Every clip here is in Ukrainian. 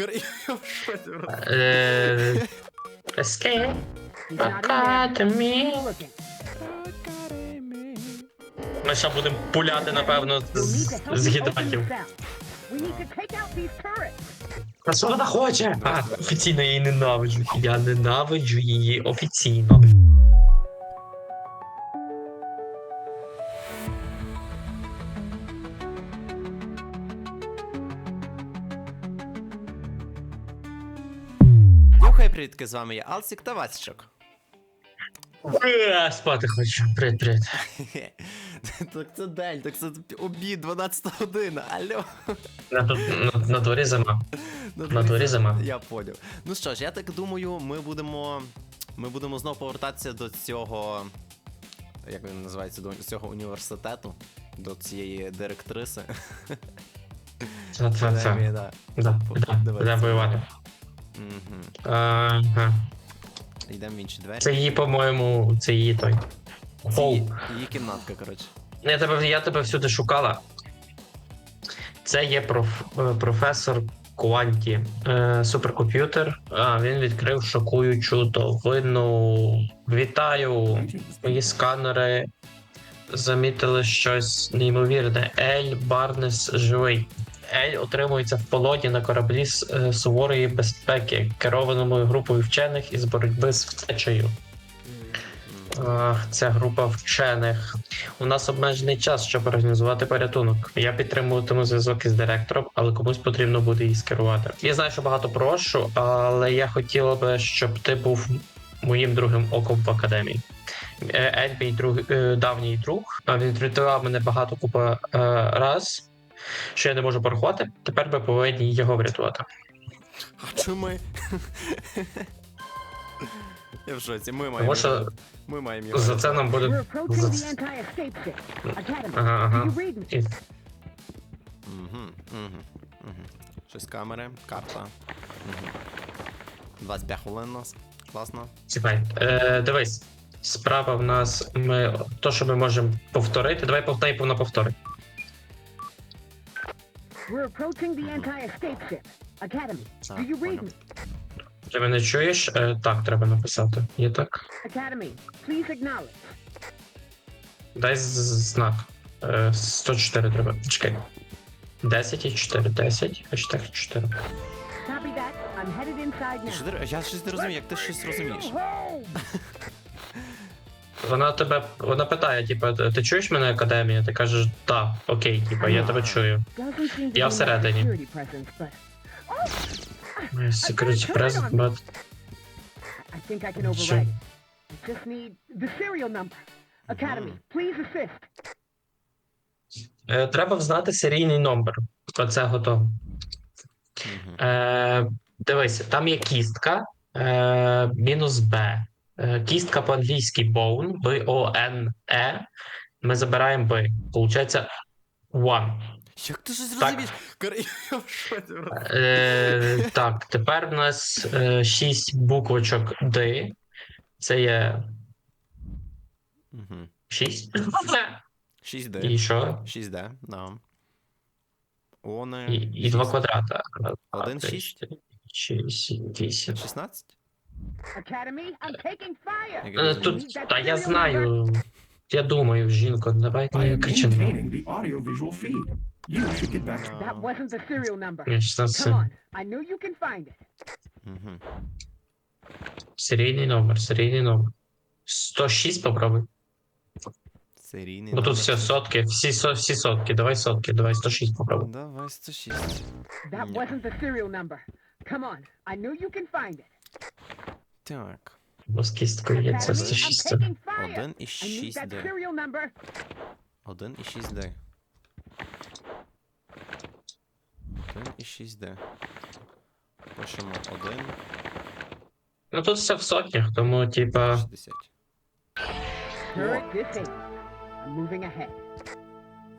Я в шоці. Е, Escape Academy. Ми ще будемо пуляти, напевно, з, з гідратів. А що вона хоче? А, офіційно я її ненавиджу. Я ненавиджу її офіційно. Привітки, з вами я Алсік та Васічок. Е, Спати хочу. Привіт, привіт. Так це день, так це обід, 12 година, алло. На, на, на дворі зима. На дворі зима. Я поняв. Ну що ж, я так думаю, ми будемо. Ми будемо знову повертатися до цього. Як він називається, до цього університету, до цієї директриси. Це, це, це. да. Да, да, Давай. да, воювати. Ага. Йдемо в інші двері. Це її, по-моєму, це її той. Це Пол. її, її кімнатка, коротше. Я тебе, я тебе всюди шукала. Це є проф, е, професор Куанті, е, суперкомп'ютер. А, він відкрив шокуючу новину. Вітаю! Мої сканери замітили щось неймовірне. Ель Барнес живий. Ель отримується в полоні на кораблі з е, суворої безпеки, керованому групою вчених із боротьби з втечею. Ця група вчених. У нас обмежений час, щоб організувати порятунок. Я підтримуватиму зв'язок із директором, але комусь потрібно буде її скерувати. Я знаю, що багато прошу, але я хотіла би, щоб ти був моїм другим оком в академії. Е, Ель, мій друг, е, давній друг. Він врятував мене багато купа раз, що я не можу порахувати. Тепер ми повинні його врятувати. А чи ми? Я в шоці, ми маємо. Тому що Ми маємо його. за це нам буде. За... Ага, ага. І Угу, угу, угу. Щось камери, карта. Угу. 25 хвилин у нас. Класно. Чекай, е, дивись. Справа в нас ми то, що ми можемо повторити. Давай повтай повно повтори. We're approaching the anti-escape ship. Academy, do you read me? Ти мене чуєш? Е, так, треба написати. Є так. Academy, please acknowledge. Дай з- з- знак. Е, 104 треба. Чекай. 10 і 4. 10, хештег 4. Copy that. I'm headed inside Що now. ти- Я щось не розумію, як ти щось розумієш. Home! Вона тебе вона питає, типу, ти чуєш мене академія? Ти кажеш, так, окей, типу, я тебе чую. Я всередині. security present, but... I think I can override it. I just need the serial number. Academy, please assist. Е, треба взнати серійний номер. Оце готово. Е, дивись, там є кістка е, мінус Б. Е, кістка по-англійськи bone, B-O-N-E. Ми забираємо B. Получається one. Як ти щось Так. розумієш? Кар- Я в шоці просто. Е, так, тепер в нас е, 6 буквочок D. Це є Мгм. 6. 6D. І що? 6D, да. Вони. І, і два квадрата. Один, шість? 6, 8. 16? Academy, I'm taking fire. Як Е, я Тут, розумію. та я знаю. Я думаю, жінко, давай I не am кричимо. maintaining the audiovisual feed. You should get back to А, That wasn't the serial number. Ні, 16. Come on, I knew you can find it. мгм. Серійний номер, серійний номер. 106 попробуй. Серійний. Бо тут номер. все сотки, всі, со- всі сотки. Давай сотки, давай 106 попробуй. Давай 106. That Yeah. wasn't the serial number. Come on, I knew you can find it. Так. Бо з кісткою є це Academy, 106. I'm taking fire. 1 і I need 6 that D. serial number. 1 і 6 D. 1 і 6 D. Пишемо 1, Ну тут все в сотнях, тому типа. 60. Turret disabled. I'm moving ahead.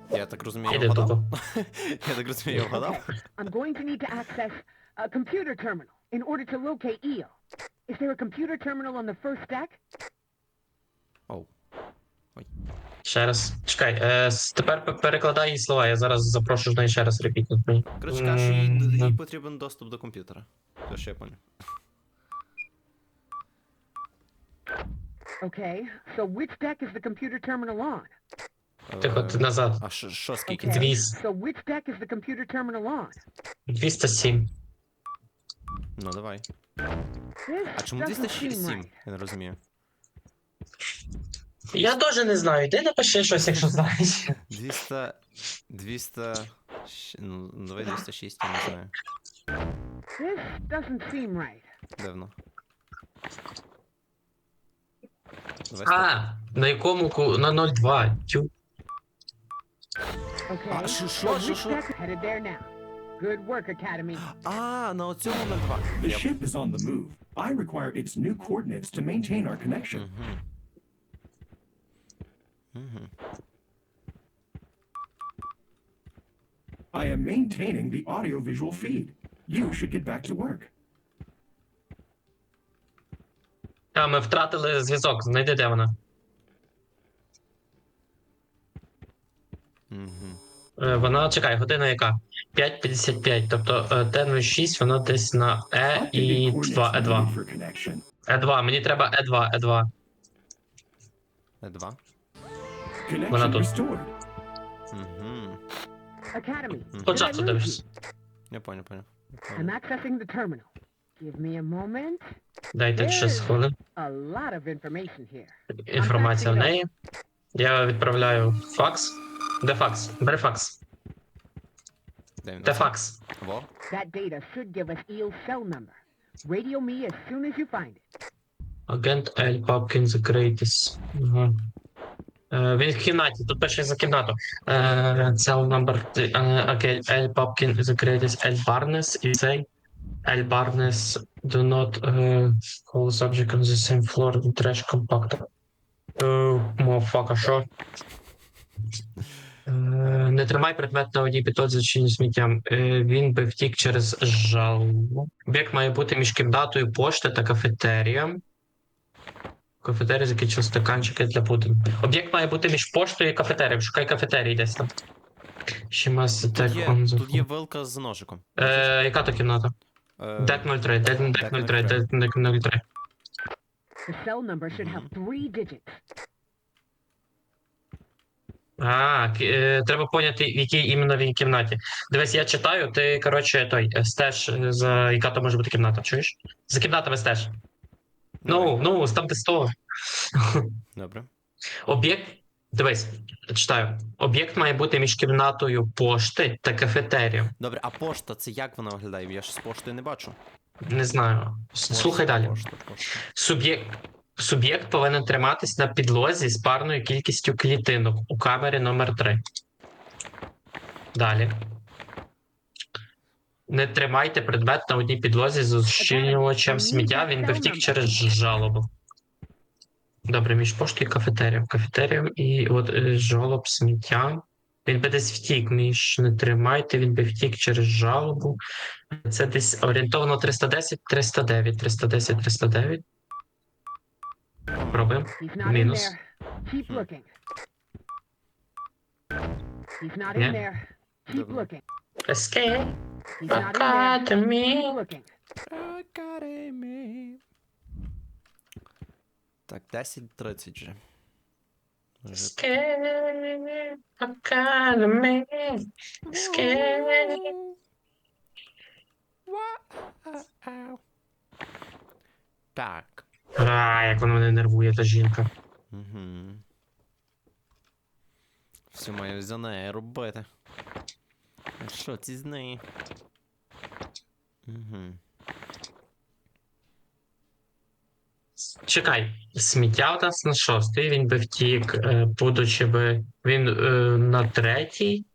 Я так розумію, я Іди вгадав? туди. Я так розумію, я вгадав? I'm going to need to access a computer terminal in order to locate EO. Is there a computer terminal on the first deck? Оу. Ой. Ще раз. Чекай, е, с- тепер пе- перекладай її слова, я зараз запрошу ж неї ще раз репітнути мені. Коротше кажучи, їй, М, їй потрібен доступ до комп'ютера. Те, що я поняв. Okay, so which deck is the computer terminal on? Тихо, ти Е, назад. А що, що скільки? Okay? Двіс. so which deck is the computer terminal on? 207. Ну давай. This А чому doesn't 207? Я не розумію. Я теж не знаю, ти напиши щось, якщо знаєш. 200... 200... Ну, давай 206, я не знаю. This doesn't seem right. Стоп. А, на якому ку... на 02. Тю. Okay, Ah, sh- so sure, which sure, sure. deck headed there now? Good work, Academy. А, на оцьому 02. The Yep. ship is on the move. I require its new coordinates to maintain our connection. Мгм. Мгм. I am maintaining the audiovisual feed. You should get back to work. А, ми втратили зв'язок, знайди, де вона. Мгм. Е, Вона, чекай, година яка? 5.55, тобто е, Т06, воно десь на Е і coordinates 2, needed Е2. for connection. Е2, мені треба Е2, Е2. Е2. Connection тут. Угу. Academy, Mhm. Спочатку lose дивишся. Я понял, you? I'm accessing the terminal. Give me a moment. Дайте 6 хвилин. A lot of information here. Інформація в неї. Я відправляю факс. Де факс? Бери факс. Де він? Де факс? Во. That data should give us Eel's cell number. Radio me as soon as you find it. Агент Ель Папкін закритись. Ага. Е, він в кімнаті, тут пише за кімнату. Е, Cell number е, агент Ель Папкін закритись Ель Барнес і цей. Ель Барнес do not е, call subject on the same floor in trash compactor. Е, Мофака, що? Е, Не тримай предмет на одній підлозі чи сміттям. Е, Він би втік через жалобу. Об'єкт має бути між кімнатою пошти та кафетерієм. Кафетерія закінчив стаканчики для пудингу. Об'єкт має бути між поштою і кафетерієм. Шукай кафетерій десь там. Ще мас Тут так є, тут є вилка з ножиком. Е, яка то кімната? Е, Дек 03, дек, дек 03, дек 03. The cell number should have three digits. А, е, треба поняти, в якій іменно він кімнаті. Дивись, я читаю, ти, коротше, той, е, стеж, е, за яка то може бути кімната, чуєш? За кімнатами стеж. Ну, ну, там де 100. Добре. Об'єкт. Дивись, читаю. Об'єкт має бути між кімнатою пошти та кафетерієм. Добре, а пошта це як вона виглядає? Я ж з поштою не бачу. Не знаю. Слухай далі. Пошта, пошта. Суб'єкт. Суб'єкт повинен триматись на підлозі з парною кількістю клітинок у камері номер 3 Далі. Не тримайте предмет на одній підлозі з ущільнювачем сміття, він би втік через жалобу. Добре, між поштою і кафетерієм. Кафетерієм і от е, жалоб сміття. Він би десь втік, між не тримайте, він би втік через жалобу. Це десь орієнтовно 310, 309, 310, 309. Пробуємо. He's not in there. Keep Hmm. looking. He's not in there. Keep looking. Escape Academy. Academy. Так, 10.30 вже. Вже Escape Academy. Escape. Так. А, як вона мене нервує, та жінка. Угу. Все має за неї робити. А Що ці з неї? Угу. Чекай, сміття у нас на шостий, він би втік, е, будучи би. Він е, на третій.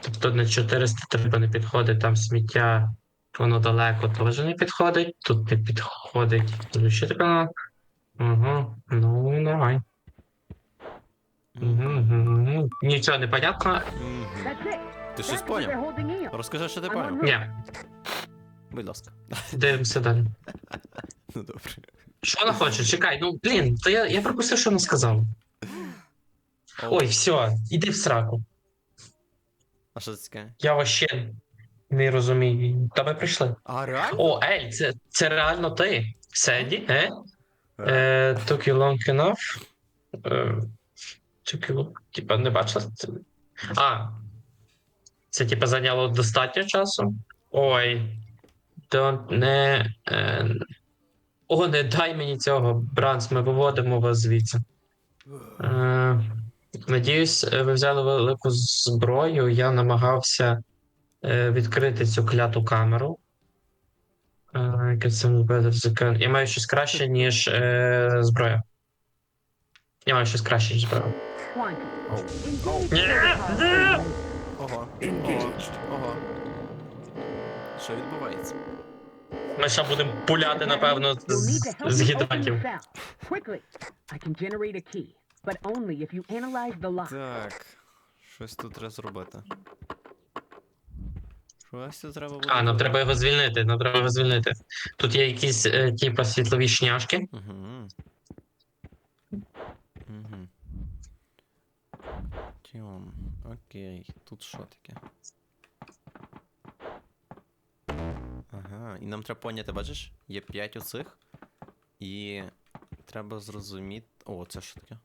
Тобто на 400 треба не підходить, там сміття, воно далеко теж не підходить. Тут не підходить. Тут ще така. Угу, ну давай. Угу, угу. Нічого не понятно. Ти щось поняв? Розкажи, що ти поняв. Ні, Будь ласка. дивимося далі. Ну добре. Що вона хоче? Чекай, ну блін, то я, я пропустив, що вона сказала. Ой, все, іди в сраку. А що це таке? Я вообще не розумію. Та ми прийшли. А, реально? О, ей, це, це реально ти. Седі, е? Е, took you long enough. Е, took you long... Типа, не бачила? Це... А. Це типа зайняло достатньо часу. Ой. Don't не. Е... О, не дай мені цього, Бранс, ми виводимо вас звідси. Е, надіюсь, е, ви взяли велику зброю. Я намагався е, відкрити цю кляту камеру. Е. Я маю щось краще, ніж е, зброя. Я маю щось краще, ніж зброя. Ого. Ого. Що відбувається? Ми ще будемо пуляти, напевно, з, to з. Так. Щось тут треба зробити. Щось треба буде. А, нам треба його звільнити, нам треба його звільнити. Тут є якісь, е, типа, світлові шняшки. Угу. Угу. Тьом. Окей. Тут що таке? Ага. І нам треба поняти, бачиш? Є 5 оцих. І треба зрозуміти. О, це що таке?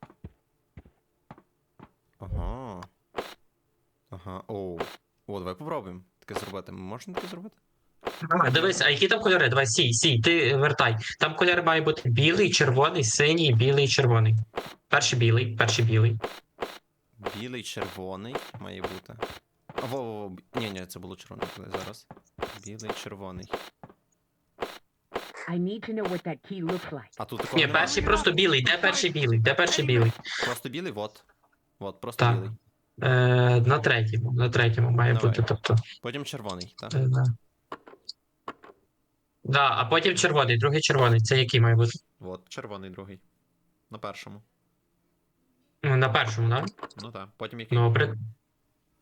Ага. Ага. Оу. О, давай попробуємо таке зробити. Можна таке зробити? А, дивись, а які там кольори? Давай, сій, сій, ти вертай. Там кольори має бути білий, червоний, синій, білий, червоний. Перший білий, перший білий. Білий, червоний має бути. А, во, во, во. Ні, ні, це було червоне. Зараз. Білий, червоний. I need to know what that key looks like. А тут такого Ні, немає? перший просто білий. Де перший білий? Де перший білий? Просто білий, вот. Вот, просто Так. білий. Е, на третьому, на третьому має Давай. бути, тобто. Потім червоний, так? Е, да. Да, а потім червоний, другий червоний. Це який має бути? Вот, червоний другий. На першому. Ну, На першому, так? Да? Ну так. Потім який. Добре.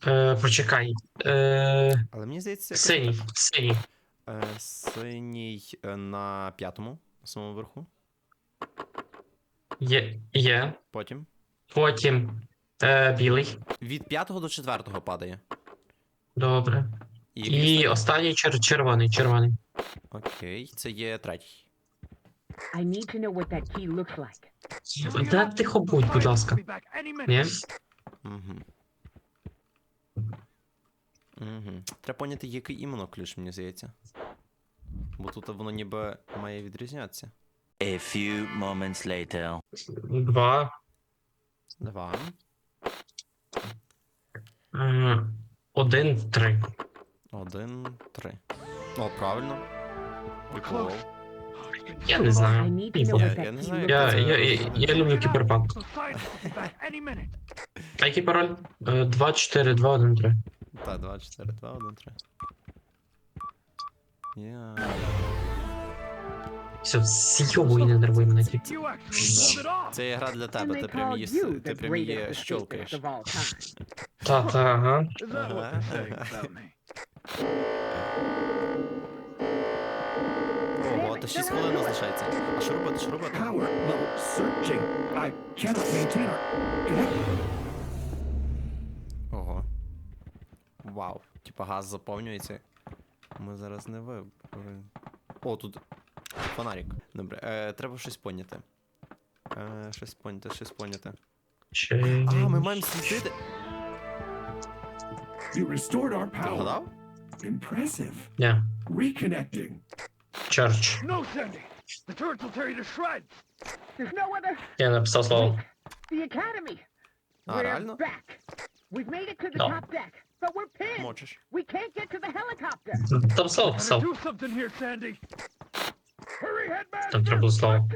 Е, почекай. Е, Але мені здається, якось синій, так. синій. Е, синій е, на п'ятому, на самому верху. Є, є. Потім. Потім е, білий. Від п'ятого до четвертого падає. Добре. який І останній чер- червоний, червоний. Окей, це є третій. I need to know what that key looks like. Та тихо будь, будь ласка. Ні? Угу. Угу. Треба поняти, який іменно ключ, мені здається. Бо тут воно ніби має відрізнятися. A few moments later. Два. Два. Е, один, три. Один, три. О, правильно. Прикол. Я не знаю. Я- я не знаю, Я, я, я, я люблю кіберпанк. А який пароль? Е, 2, 4, 2, 1, 3. Та, 2, 4, 2, 1, 3. Я... Все, зйобуй, не нервуй мене тільки. Да. Це гра для тебе, ти прям її, ти прям її time. Та, та, ага. Ага. Ого, та 6 хвилин залишається. А що робити, що робити? Ого. Вау. Типа газ заповнюється. Ми зараз не ви. О, тут фонарик. Добре, е, треба щось поняти. Е, щось поняти, щось поняти. Чи... А, ми маємо слідити. You restored our Ти power. вгадав? Impressive. Ні. Reconnecting. Чорч. No, Sandy. The turrets will tear you to shreds. There's no other. Я написав слово. The academy. А, we're реально? back. We've made it to the No. top deck, but we're pinned. Можеш. We can't get to the helicopter. Там слово писав. do something here, Sandy. Там треба було слово.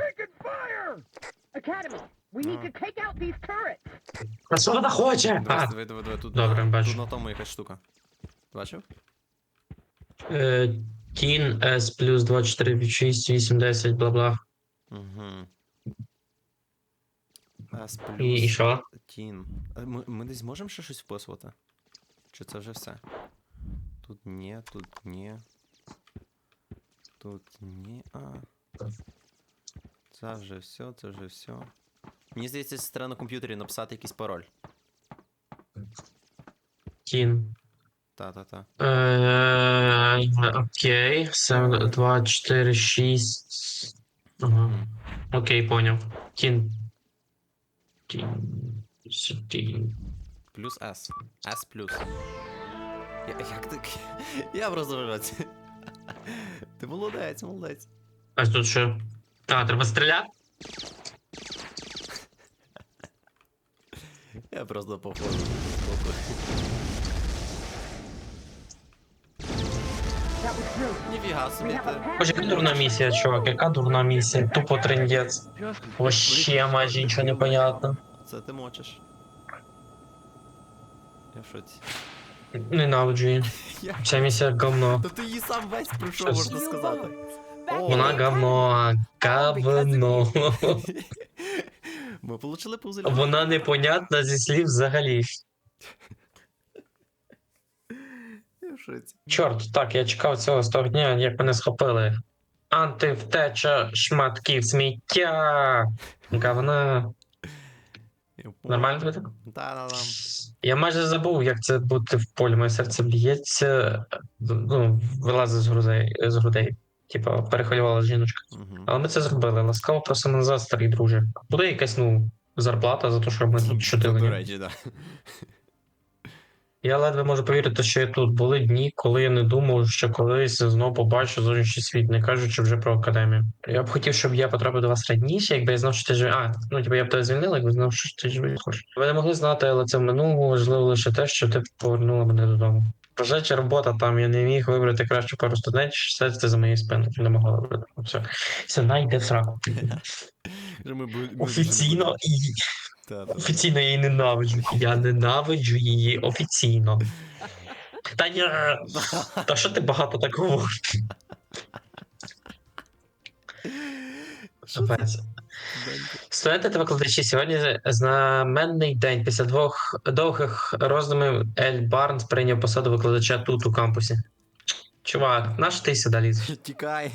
Taking we need Ah. to take out these turrets. А що вона хоче? Дивись, диви, диви, диви, тут, Добре, на, бачу. тут на тому якась штука. Бачив? е, Тін S плюс 24 6, 8, 10, бла бла. Угу. S І, і що? Тін. Е, Ми, ми десь можемо ще щось вписувати? Чи це вже все? Тут ні, тут ні. Тут ні. А. Це вже все, це вже все. Мені здається, це треба на комп'ютері написати якийсь пароль. Тін. Та-та-та. Е, Окей. 7, 2, 4, 6. Ага. Окей, поняв. Тін. Тін. Тін. Плюс S. S плюс. Я, як ти. Я просто в році. Ти молодець, молодець. А тут що? А, треба стріляти? Я просто походу. Ніфіга собі ти. Боже, яка дурна місія, чувак, яка дурна місія. Тупо трендець. Вообще майже нічого не понятно. Це ти мочиш. Я в шоці. Ненавиджу її. Я... Ця місія говно. Та ти її сам весь пройшов, Щас. можна сказати. О, Вона говно, говно. Ми получили пузель. Вона непонятна зі слів взагалі. Чорт, так, я чекав цього з того дня, як мене схопили. Антивтеча шматків сміття. Говна. Нормально тебе так? Да, да, да. Я майже забув, як це бути в полі. Моє серце б'ється, ну, вилазить з грудей, з грудей. Типа, перехвилювала жіночка. Угу. Але ми це зробили. Ласкаво просимо назад, старий друже. Буде якась, ну, зарплата за те, що ми тут До речі, так. Я ледве можу повірити, що я тут були дні, коли я не думав, що колись знову побачу зовнішній світ, не кажучи вже про академію. Я б хотів, щоб я потрапив до вас раніше, якби я знав, що ти живий. А, ну типу я б тебе звільнив, якби знав, що ти живий хочеш. Ви не могли знати, але це в минулому важливо лише те, що ти повернула мене додому. Бажаюча робота там, я не міг вибрати кращу пару студентів, що це за моєю спиною. Не могла вибрати. Все. Все, найде в сраку. Офіційно і. Офіційно я її ненавиджу. Я ненавиджу її офіційно. Та ні. Та що ти багато так говориш? Студенти та викладачі сьогодні знаменний день. Після двох довгих роздумів Ель Барнс прийняв посаду викладача тут у кампусі. Чувак, наш ти сюди лізеш? Тікай,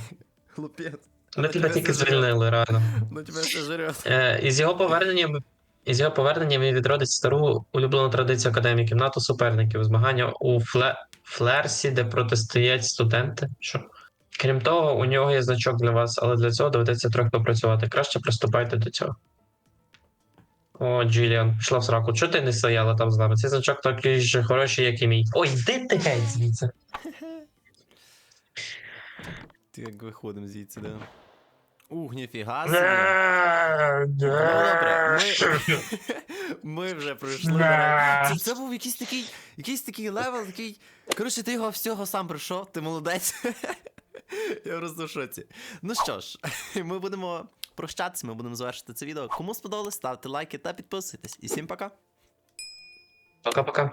хлопець. Ми тебе тільки звільнили, реально. Тебе все жрет. Е, із його поверненням. Із його поверненням він відродить стару улюблену традицію академії кімнату суперників, змагання у фле... флерсі, де протистоять студенти. Що? Крім того, у нього є значок для вас, але для цього доведеться трохи попрацювати. Краще приступайте до цього. О, Джиліан, пішла в сраку. Чого ти не стояла там з нами? Цей значок такий ж хороший, як і мій. Ой, йди ти геть звідси. Ти як виходимо звідси, да? Ух, ніфіга собі. Ну, Ну добре, ми, ми вже пройшли. Це, це був якийсь такий, якийсь такий левел, такий. Коротше, ти його всього сам пройшов, ти молодець. Я просто в шоці. Ну що ж, ми будемо прощатися, ми будемо завершити це відео. Кому сподобалось, ставте лайки та підписуйтесь. І всім пока. Пока-пока.